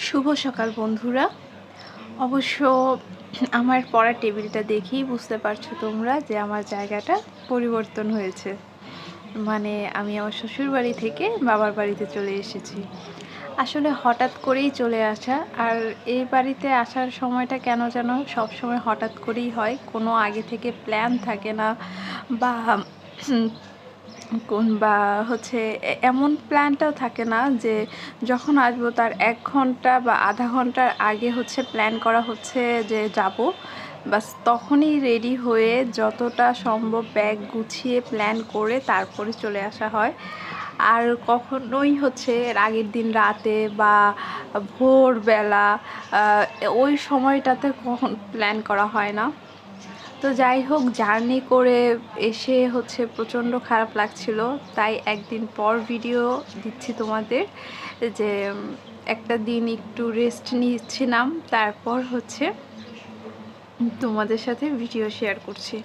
শুভ সকাল, বন্ধুরা। অবশ্য আমার পড়ার টেবিলটা দেখেই বুঝতে পারছ তোমরা যে আমার জায়গাটা পরিবর্তন হয়েছে। মানে আমি আমার শ্বশুর বাড়ি থেকে বাবার বাড়িতে চলে এসেছি। আসলে হঠাৎ করেই চলে আসা আর এই বাড়িতে আসার সময়টা কেন যেন সব সময় হঠাৎ করেই হয়। কোনো আগে থেকে প্ল্যান থাকে না বা কোন বা হচ্ছে এমন প্ল্যানটাও থাকে না যে যখন আসব তার এক ঘণ্টা বা আধা ঘণ্টার আগে হচ্ছে প্ল্যান করা হচ্ছে যে যাব। বাস তখনই রেডি হয়ে যতটা সম্ভব ব্যাগ গুছিয়ে প্ল্যান করে তারপরে চলে আসা হয়। আর কখনোই হচ্ছে এর আগের দিন রাতে বা ভোরবেলা ওই সময়টাতে কখন প্ল্যান করা হয় না। তো যাই হোক, জার্নি করে এসে হচ্ছে প্রচণ্ড খারাপ লাগছিল। তাই একদিন পর ভিডিও দিচ্ছি তোমাদের যে একটা দিন একটু রেস্ট নিচ্ছিলাম। তারপর হচ্ছে তোমাদের সাথে ভিডিও শেয়ার করছি।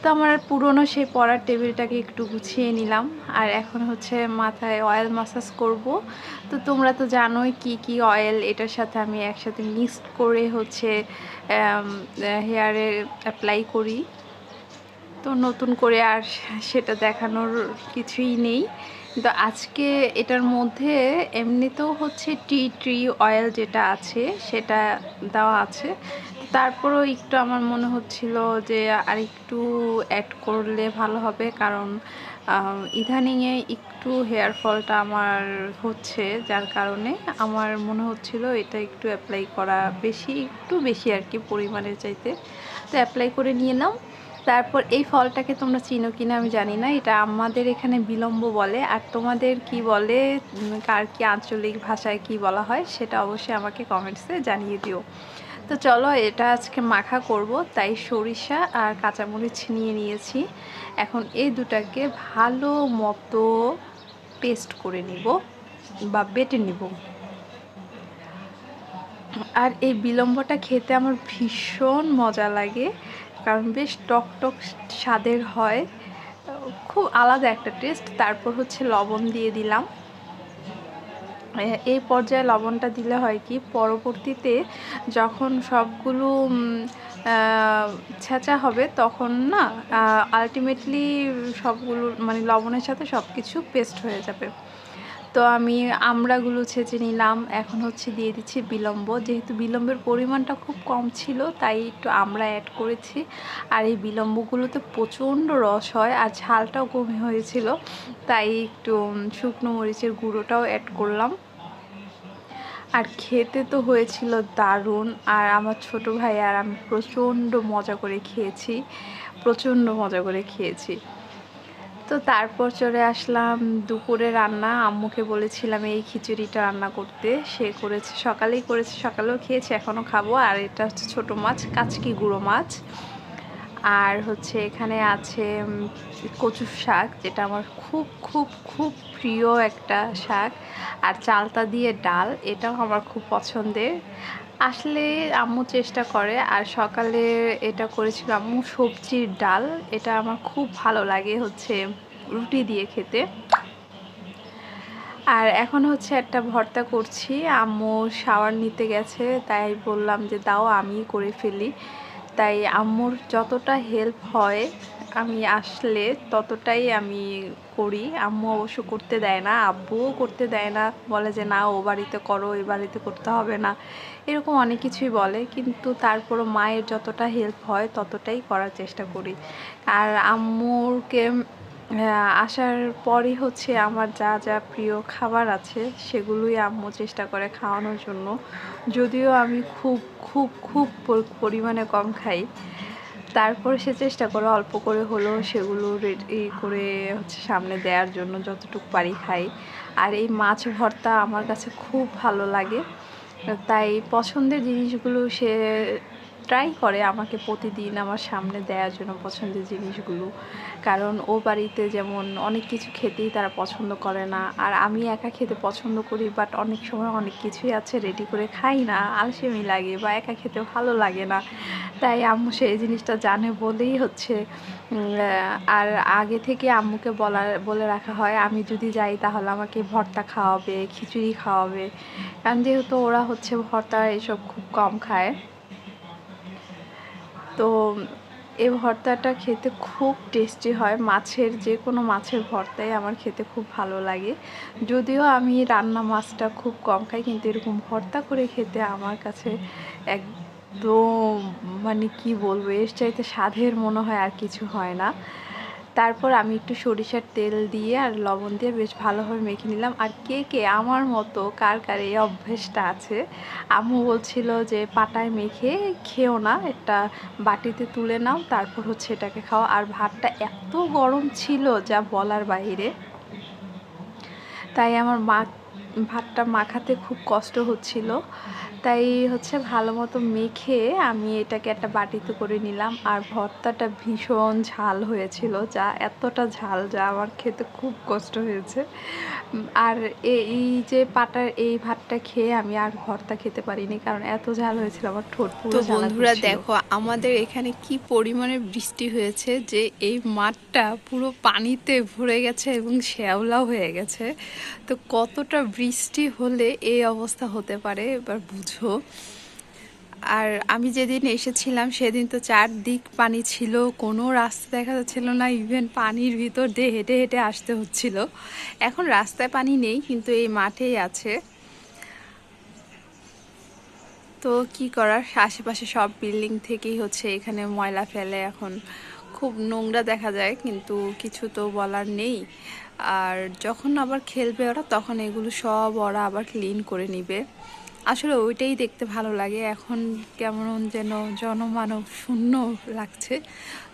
তো আমার পুরনো সেই পড়ার টেবিলটাকে একটু গুছিয়ে নিলাম। আর এখন হচ্ছে মাথায় অয়েল মাসাজ করব। তো তোমরা তো জানোই কি কি অয়েল এটার সাথে আমি একসাথে মিক্সড করে হচ্ছে হেয়ারে অ্যাপ্লাই করি। তো নতুন করে আর সেটা দেখানোর কিছুই নেই। কিন্তু আজকে এটার মধ্যে এমনিতেও হচ্ছে টি ট্রি অয়েল যেটা আছে, সেটা দেওয়া আছে। তারপরেও একটু আমার মনে হচ্ছিল যে আর একটু অ্যাড করলে ভালো হবে, কারণ ইদানিংয়ে একটু হেয়ার ফলটা আমার হচ্ছে, যার কারণে আমার মনে হচ্ছিল এটা একটু অ্যাপ্লাই করা বেশি, একটু বেশি আর কি পরিমাণের চাইতে। তো অ্যাপ্লাই করে নিয়ে নাও। তারপর এই ফলটাকে তোমরা চিনো কিনা আমি জানি না। এটা আমাদের এখানে বিলম্ব বলে। আর তোমাদের কি বলে কার কি আঞ্চলিক ভাষায় কি বলা হয়, সেটা অবশ্যই আমাকে কমেন্টসে জানিয়ে দিও। তো চলো, এটা আজকে মাখা করব। তাই সরিষা আর কাঁচামরিচ নিয়ে নিয়েছি। এখন এই দুটাকে ভালো মতো পেস্ট করে নিব বা বেটে নিব। আর এই বিলম্বটা খেতে আমার ভীষণ মজা লাগে। কারণ বেশ টক টক স্বাদের হয়। খুব আলাদা একটা টেস্ট তারপর হচ্ছে লবণ দিয়ে দিলাম। এই পর্যায়ে লবণটা দিলে হয় কি, পরবর্তীতে যখন সবগুলো ছেঁচা হবে, তখন না আলটিমেটলি সবগুলো মানে লবণের সাথে সব কিছু পেস্ট হয়ে যাবে। তো আমি আমড়াগুলো ছেঁচে নিলাম। এখন হচ্ছে দিয়ে দিচ্ছি বিলম্ব। যেহেতু বিলম্বের পরিমাণটা খুব কম ছিল, তাই একটু আমড়া অ্যাড করেছি। আর এই বিলম্বগুলোতে প্রচণ্ড রস হয় আর ঝালটাও কমে হয়েছিল, তাই একটু শুকনো মরিচের গুঁড়োটাও অ্যাড করলাম। আর খেতে তো হয়েছিল দারুণ। আর আমার ছোট ভাই আর আমি প্রচণ্ড মজা করে খেয়েছি, প্রচণ্ড মজা করে খেয়েছি। তো তারপর চলে আসলাম দুপুরে রান্না। আম্মুকে বলেছিলাম, এই খিচুড়িটা রান্না করতে। সে করেছে, সকালেই করেছে, সকালেও খেয়েছে, এখনও খাব। আর এটা হচ্ছে ছোটো মাছ, কাচকি গুঁড়ো মাছ। আর হচ্ছে এখানে আছে উম, কচু শাক যেটা আমার খুব খুব খুব প্রিয় একটা শাক। আর চালতা দিয়ে ডাল এটাও আমার খুব পছন্দের। আসলে আম্মু চেষ্টা করে আর সকালে এটা করেছিল আম্মু সবজির ডাল। এটা আমার খুব ভালো লাগে হচ্ছে রুটি দিয়ে খেতে। আর এখন হচ্ছে একটা ভর্তা করছি। আম্মু শাওয়ার নিতে গেছে তাই বললাম যে দাও আমি করে ফেলি। তাই আম্মুর যতটা হেল্প হয় আমি আসলে ততটাই আমি করি। আম্মু অবশ্য করতে দেয় না, আব্বুও করতে দেয় না। বলে যে, না, ও বাড়িতে করো, এ বাড়িতে করতে হবে না। এরকম অনেক কিছুই বলে, কিন্তু তারপরও মায়ের যতটা হেল্প হয় ততটাই করার চেষ্টা করি। আর আম্মুরকে আসার পরই হচ্ছে আমার যা যা প্রিয় খাবার আছে সেগুলোই আম্মু চেষ্টা করে খাওয়ানোর জন্য। যদিও আমি খুব খুব খুব পরিমাণে কম খাই। তারপর সে চেষ্টা করে অল্প করে হলেও সেগুলো রেডি করে হচ্ছে সামনে দেওয়ার জন্য যতটুকু পারি খাই। আর এই মাছ ভর্তা আমার কাছে খুব ভালো লাগে। তাই পছন্দের জিনিসগুলো সে ট্রাই করে আমাকে প্রতিদিন আমার সামনে দেওয়ার জন্য পছন্দের জিনিসগুলো। কারণ ও বাড়িতে যেমন অনেক কিছু খেতেই তারা পছন্দ করে না। আর আমি একা খেতে পছন্দ করি বাট অনেক সময় অনেক কিছুই আছে রেডি করে খাই না, আলসেমি লাগে বা একা খেতে ভালো লাগে না। তাই আম্মু সেই জিনিসটা জানে বলেই হচ্ছে। আর আগে থেকে আম্মুকে বলা, বলে রাখা হয়, আমি যদি যাই তাহলে আমাকে ভর্তা খাওয়াবে, খিচুড়ি খাওয়াবে। কারণ যেহেতু ওরা হচ্ছে ভর্তা এসব খুব কম খায়। তো এই ভর্তাটা খেতে খুব টেস্টি হয়। মাছের যে কোনো মাছের ভর্তাই আমার খেতে খুব ভালো লাগে। যদিও আমি রান্না মাছটা খুব কম খাই, কিন্তু এরকম ভর্তা করে খেতে আমার কাছে একদম মানে কি বলব, এর চাইতে স্বাদের মনে হয় আর কিছু হয় না। তারপর আমি একটু সরিষার তেল দিয়ে আর লবণ দিয়ে বেশ ভালোভাবে মেখে নিলাম। আর কে কে আমার মতো কার কার এই অভ্যেসটা আছে, আম্মু বলছিল যে পাটায় মেখে খেও না, একটা বাটিতে তুলে নাও, তারপর হচ্ছে এটাকে খাও। আর ভাতটা এত গরম ছিল যা বলার বাইরে। তাই আমার মা ভাতটা মাখাতে খুব কষ্ট হচ্ছিল। তাই হচ্ছে ভালো মতো মেখে আমি এটাকে একটা বাটিতে করে নিলাম। আর ভর্তাটা ভীষণ ঝাল হয়েছিল। যা এতটা ঝাল যা আমার খেতে খুব কষ্ট হয়েছে। আর এই যে পাটার এই ভাতটা খেয়ে আমি আর ভর্তা খেতে পারিনি। কারণ এত ঝাল হয়েছিল আমার ঠোঁট পুরো বন্ধুরা দেখো আমাদের এখানে কি পরিমাণে বৃষ্টি হয়েছে যে এই মাঠটা পুরো পানিতে ভরে গেছে এবং শ্যাওলা হয়ে গেছে। তো কতটা বৃষ্টি হলে এই অবস্থা হতে পারে, এবার বুঝো। আর আমি যেদিন এসেছিলাম, সেদিন তো চারদিক পানি ছিল, কোনো রাস্তা দেখা যাচ্ছিল না ইভেন পানির ভিতর দিয়ে হেঁটে হেঁটে আসতে হচ্ছিল। এখন রাস্তায় পানি নেই, কিন্তু এই মাঠেই আছে। তো কি করার? আশেপাশে সব বিল্ডিং থেকেই হচ্ছে এখানে ময়লা ফেলে এখন। খুব নোংরা দেখা যায়, কিন্তু কিছু তো বলার নেই। আর যখন আবার খেলবে ওরা, তখন এগুলো সব ওরা আবার ক্লিন করে নিবে। আসলে ওইটাই দেখতে ভালো লাগে। এখন কেমন যেন জনমানব শূন্য লাগছে।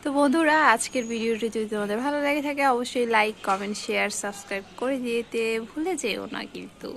তো বন্ধুরা, আজকের ভিডিওটি যদি তোমাদের ভালো লাগে থাকে, অবশ্যই লাইক কমেন্ট শেয়ার সাবস্ক্রাইব করে দিতে ভুলে যেও না কিন্তু।